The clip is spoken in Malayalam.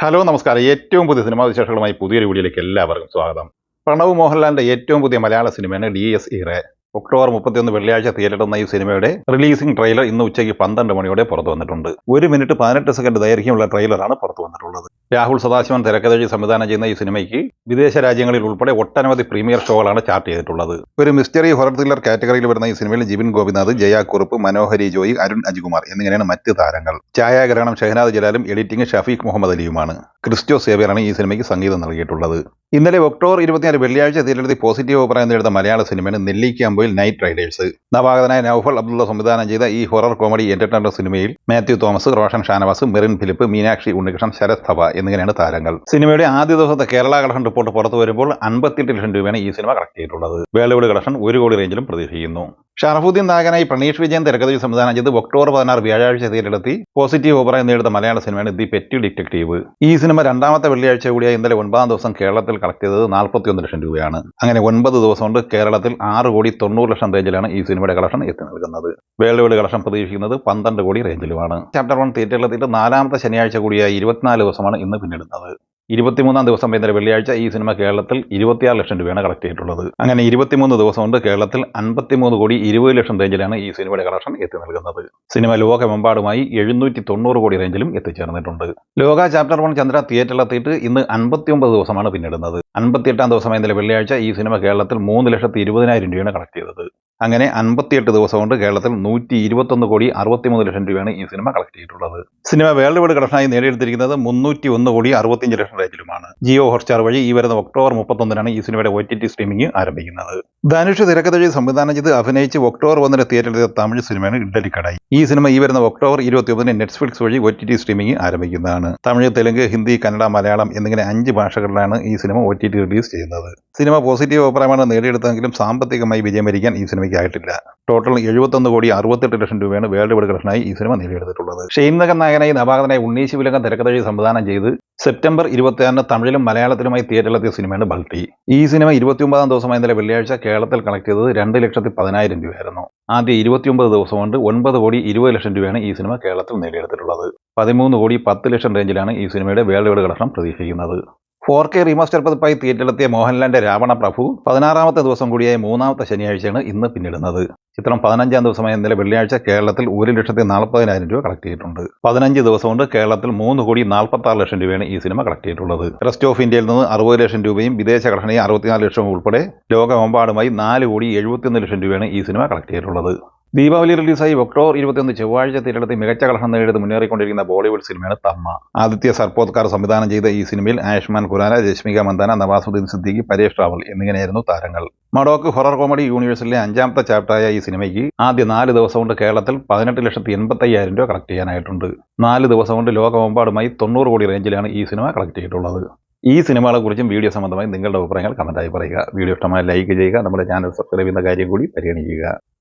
ഹലോ നമസ്കാരം. ഏറ്റവും പുതിയ സിനിമാ വിശേഷങ്ങളുമായി പുതിയൊരു വീഡിയോയിലേക്ക് എല്ലാവർക്കും സ്വാഗതം. പ്രണവ് മോഹൻലാലിന്റെ ഏറ്റവും പുതിയ മലയാള സിനിമയാണ് ഡി എസ് ഇറെ ഒക്ടോബർ മുപ്പത്തിയൊന്ന് വെള്ളിയാഴ്ച തിയേറ്ററിടുന്ന ഈ സിനിമയുടെ റിലീസിംഗ് ട്രെയിലർ ഇന്ന് ഉച്ചയ്ക്ക് പന്ത്രണ്ട് മണിയോടെ പുറത്തു വന്നിട്ടുണ്ട്. ഒരു മിനിറ്റ് പതിനെട്ട് സെക്കൻഡ് ദൈർഘ്യമുള്ള ട്രെയിലറാണ് പുറത്തു വന്നിട്ടുള്ളത്. രാഹുൽ സദാശിവൻ തിരക്കഥഴി സംവിധാനം ചെയ്യുന്ന ഈ സിനിമയ്ക്ക് വിദേശ രാജ്യങ്ങളിൽ ഉൾപ്പെടെ ഒട്ടനവധി പ്രീമിയർ ഷോകളാണ് ചാർട്ട് ചെയ്തിട്ടുള്ളത്. ഒരു മിസ്റ്ററി ഹൊറർ ത്രില്ലർ കാറ്റഗറിയിൽ വരുന്ന ഈ സിനിമയിൽ ജിബിൻ ഗോപിനാഥ് ജയ കുറുപ്പ് മനോഹരി ജോയി അരുൺ അജികുമാർ എന്നിങ്ങനെയാണ് മറ്റ് താരങ്ങൾ. ഛായാഗ്രഹണം ഷഹനാദ് ജലാലും എഡിറ്റിംഗ് ഷഫീഖ് മുഹമ്മദ് അലിയുമാണ്. ക്രിസ്റ്റോ സേവ്യറാണ് ഈ സിനിമയ്ക്ക് സംഗീതം നൽകിയിട്ടുള്ളത്. ഇന്നലെ ഒക്ടോബർ ഇരുപത്തിനാല് വെള്ളിയാഴ്ച തിയേറ്ററിൽ പോസിറ്റീവ് അഭിപ്രായം നേടുന്ന മലയാള സിനിമയാണ് നെല്ലിക്കാമ്പൊയിൽ നൈറ്റ് റൈഡേഴ്സ്. നവാഗതനായ നൌഫൽ അബ്ദുള്ള സംവിധാനം ചെയ്ത ഈ ഹൊറർ കോമഡി എന്റർടൈനർ സിനിമയിൽ മാത്യു തോമസ് റോഷൻ ഷാനവാസ് മെറിൻ ഫിലിപ്പ് മീനാക്ഷി ഉണ്ണികൃഷ്ണൻ ശരത് ധവ എന്നിങ്ങനെയാണ് താരങ്ങൾ. സിനിമയുടെ ആദ്യ ദിവസത്തെ കേരള കളക്ഷൻ റിപ്പോർട്ട് പുറത്തു വരുമ്പോൾ അൻപത്തിയെട്ട് ലക്ഷം രൂപയാണ് ഈ സിനിമ കളക്ട് ചെയ്തിട്ടുള്ളത്. വേൾഡ് കളക്ഷൻ ഒരു കോടി റേഞ്ചിലും പ്രതീക്ഷിക്കുന്നു. ഷറഫുദ്ദീൻ നായകനായി പ്രണീഷ് വിജയൻ തിരക്കഥയിൽ സംവിധാനം ചെയ്ത് ഒക്ടോബർ പതിനാറ് വ്യാഴാഴ്ച തിയേറ്ററിലെത്തി. പോസിറ്റീവ് അഭിപ്രായം നേടുന്ന മലയാള സിനിമയാണ് ദി പെറ്റി ഡിറ്റക്റ്റീവ്. ഈ സിനിമ രണ്ടാമത്തെ വെള്ളിയാഴ്ച കൂടിയായി ഇന്നലെ ഒൻപതാം ദിവസം കേരളത്തിൽ കളക്ട് ചെയ്തത് നാൽപ്പത്തിയൊന്ന് ലക്ഷം രൂപയാണ്. അങ്ങനെ ഒൻപത് ദിവസം കൊണ്ട് കേരളത്തിൽ ആറ് കോടി തൊണ്ണൂറ് ലക്ഷം റേഞ്ചിലാണ് ഈ സിനിമയുടെ കളക്ഷൻ എത്തി നൽകുന്നത്. വേൾഡ് വൈഡ് കളക്ഷൻ പ്രതീക്ഷിക്കുന്നത് പന്ത്രണ്ട് കോടി റേഞ്ചിലുമാണ്. ചാപ്റ്റർ വൺ തിയേറ്ററിലെത്തിയിട്ട് നാലാമത്തെ ശനിയാഴ്ച കൂടിയായി ഇരുപത്തിനാല് ദിവസമാണ് ഇന്ന് പിന്നിടുന്നത്. ഇരുപത്തിമൂന്നാം ദിവസം ഇന്നലെ വെള്ളിയാഴ്ച ഈ സിനിമ കേരളത്തിൽ ഇരുപത്തിയാറ് ലക്ഷം രൂപയാണ് കളക്ട് ചെയ്തിട്ടുള്ളത്. അങ്ങനെ ഇരുപത്തിമൂന്ന് ദിവസം കൊണ്ട് കേരളത്തിൽ അൻപത്തിമൂന്ന് കോടി ഇരുപത് ലക്ഷം റേഞ്ചിലാണ് ഈ സിനിമയുടെ കളക്ഷൻ എത്തി നൽകുന്നത്. സിനിമ ലോകമെമ്പാടുമായി എഴുന്നൂറ്റി തൊണ്ണൂറ് കോടി റേഞ്ചിലും എത്തിച്ചേർന്നിട്ടുണ്ട്. ലോക ചാപ്റ്റർ വൺ ചന്ദ്ര തിയേറ്ററിലെത്തിയിട്ട് ഇന്ന് അൻപത്തിയൊമ്പത് ദിവസമാണ് പിന്നിടുന്നത്. അൻപത്തിയെട്ടാം ദിവസം ഇന്നലെ വെള്ളിയാഴ്ച ഈ സിനിമ കേരളത്തിൽ മൂന്ന് ലക്ഷത്തി ഇരുപതിനായിരം രൂപയാണ് കളക്ട് ചെയ്തത്. അങ്ങനെ അൻപത്തിയെട്ട് ദിവസം കൊണ്ട് കേരളത്തിൽ നൂറ്റി ഇരുപത്തൊന്ന് കോടി അറുപത്തിമൂന്ന് ലക്ഷം രൂപയാണ് ഈ സിനിമ കളക്ട് ചെയ്തിട്ടുള്ളത്. സിനിമ വേൾഡ് വൈഡ് കളക്ഷനായി നേടിയെടുത്തിരിക്കുന്നത് മുന്നൂറ്റി ഒന്ന് കോടി അറുപത്തിയഞ്ച് ലക്ഷം റേഞ്ചിലുമാണ് ജിയോ ഹോട്ട്സ്റ്റാർ വഴി ഈ വരുന്ന ഒക്ടോബർ മുപ്പത്തൊന്നിനാണ് ഈ സിനിമയുടെ ഒ ടി ടി സ്ട്രീമിംഗ് ആരംഭിക്കുന്നത്. ധനുഷ് തിരക്കഥഴി സംവിധാനം ചെയ്ത് അഭിനയിച്ച് ഒക്ടോബർ ഒന്നിന് തിയേറ്ററിലെത്തിയ തമിഴ് സിനിമയാണ് ഇഡലിക്കടായി. ഈ സിനിമ ഈ വരുന്ന ഒക്ടോബർ ഇരുപത്തി ഒന്നിന് നെറ്റ്ഫ്ലിക്സ് വഴി ഒ ടി ടി സ്ട്രീമിംഗ് ആരംഭിക്കുന്നതാണ്. തമിഴ് തെലുങ്ക് ഹിന്ദി കന്നഡ മലയാളം എന്നിങ്ങനെ അഞ്ച് ഭാഷകളിലാണ് ഈ cinema O T T release ചെയ്യുന്നത്. സിനിമ പോസിറ്റീവ് അഭിപ്രായമാണ് നേടിയെടുത്തതെങ്കിലും സാമ്പത്തികമായി വിജയം വരിക്കാൻ ഈ സിനിമയ്ക്ക് ആയിട്ടില്ല ടോട്ടൽ എഴുപത്തൊന്ന് കോടി അറുപത്തെട്ട് ലക്ഷം രൂപയാണ് വേൾഡ് വൈഡ് കളക്ഷനായി ഈ സിനിമ നേടിയെടുത്തിട്ടുള്ളത്. ഷെയ്ൻനഗർ നായകനായി നവാഗതനായി ഉണ്ണീശ് വിലങ്ങൾ തിരക്കഥഴി സംവിധാനം ചെയ്ത് സെപ്റ്റംബർ ഇരുപത്തിയാറിന് തമിഴിലും മലയാളത്തിലുമായി തിയേറ്ററിലെത്തിയ സിനിമയാണ് ബൾട്ടി. ഈ സിനിമ ഇരുപത്തിയൊമ്പതാം ദിവസമായ ഇന്നലെ വെള്ളിയാഴ്ച കേരളത്തിൽ കളക്ട് ചെയ്തത് രണ്ട് ലക്ഷത്തി പതിനായിരം രൂപയായിരുന്നു. ആദ്യ ഇരുപത്തിയൊമ്പത് ദിവസം കൊണ്ട് ഒൻപത് കോടി ഇരുപത് ലക്ഷം രൂപയാണ് ഈ സിനിമ കേരളത്തിൽ നേടിയെടുത്തിട്ടുള്ളത്. പതിമൂന്ന് കോടി പത്ത് ലക്ഷം റേഞ്ചിലാണ് ഈ സിനിമയുടെ വേൾഡ് വൈഡ് കളക്ഷൻ പ്രതീക്ഷിക്കുന്നത്. ഫോർ കെ റീമാസ്റ്റർ പതിപ്പായി തിയേറ്ററിലെത്തിയ മോഹൻലാലിന്റെ രാവണ പ്രഭു പതിനാറാമത്തെ ദിവസം കൂടിയായ മൂന്നാമത്തെ ശനിയാഴ്ചയാണ് ഇന്ന് പിന്നിടുന്നത്. ചിത്രം പതിനഞ്ചാം ദിവസമായ ഇന്നലെ വെള്ളിയാഴ്ച കേരളത്തിൽ ഒരു ലക്ഷത്തി നാൽപ്പതിനായിരം രൂപ കളക്ട് ചെയ്തിട്ടുണ്ട്. പതിനഞ്ച് ദിവസം കൊണ്ട് കേരളത്തിൽ മൂന്ന് കോടി നാൽപ്പത്തി ആറ് ലക്ഷം രൂപയാണ് ഈ സിനിമ കളക്ട് ചെയ്തിട്ടുള്ളത്. റെസ്റ്റ് ഓഫ് ഇന്ത്യയിൽ നിന്ന് അറുപത് ലക്ഷം രൂപയും വിദേശ ഘടനയും അറുപത്തിനാല് ലക്ഷം ഉൾപ്പെടെ ലോകമെമ്പാടുമായി നാല് കോടി എഴുപത്തിയൊന്ന് ലക്ഷം രൂപയാണ് ഈ സിനിമ കളക്ട് ചെയ്തിട്ടുള്ളത്. ദീപാവലി റിലീസായി ഒക്ടോബർ ഇരുപത്തിയൊന്ന് ചൊവ്വാഴ്ച തിരഞ്ഞെടുത്ത് മികച്ച കളഹം നേടിയത് മുന്നേറിക്കൊണ്ടിരിക്കുന്ന ബോളിവുഡ് സിനിമയാണ് തമ്മ. ആദിത്യ സർപ്പോത്കാർ സംവിധാനം ചെയ്ത ഈ സിനിമയിൽ ആയുഷ്മാൻ ഖുരാന രശ്മിക മന്ദാന നവാസുദ്ദീൻ സിദ്ദിഖി പരേഷ് റാവൽ എന്നിങ്ങനെയായിരുന്നു താരങ്ങൾ. മഡോക്ക് ഹൊറർ കോമഡി യൂണിവേഴ്സിലെ അഞ്ചാമത്തെ ചാപ്റ്ററായ ഈ സിനിമയ്ക്ക് ആദ്യ നാല് ദിവസം കൊണ്ട് കേരളത്തിൽ പതിനെട്ട് ലക്ഷത്തി എൺപത്തി അയ്യായിരം രൂപ കളക്ട് ചെയ്യാനായിട്ടുണ്ട്. നാല് ദിവസം കൊണ്ട് ലോകമെമ്പാടുമായി തൊണ്ണൂറ് കോടി റേഞ്ചിലാണ് ഈ സിനിമ കളക്ട് ചെയ്തിട്ടുള്ളത്. ഈ സിനിമകളെക്കുറിച്ചും വീഡിയോ സംബന്ധമായി നിങ്ങളുടെ അഭിപ്രായങ്ങൾ കമന്റായി പറയുക. വീഡിയോ ഇഷ്ടമായി ലൈക്ക് ചെയ്യുക. നമ്മുടെ ചാനൽ സബ്സ്ക്രൈബ് ചെയ്യുന്ന കാര്യം കൂടി പരിഗണിക്കുക.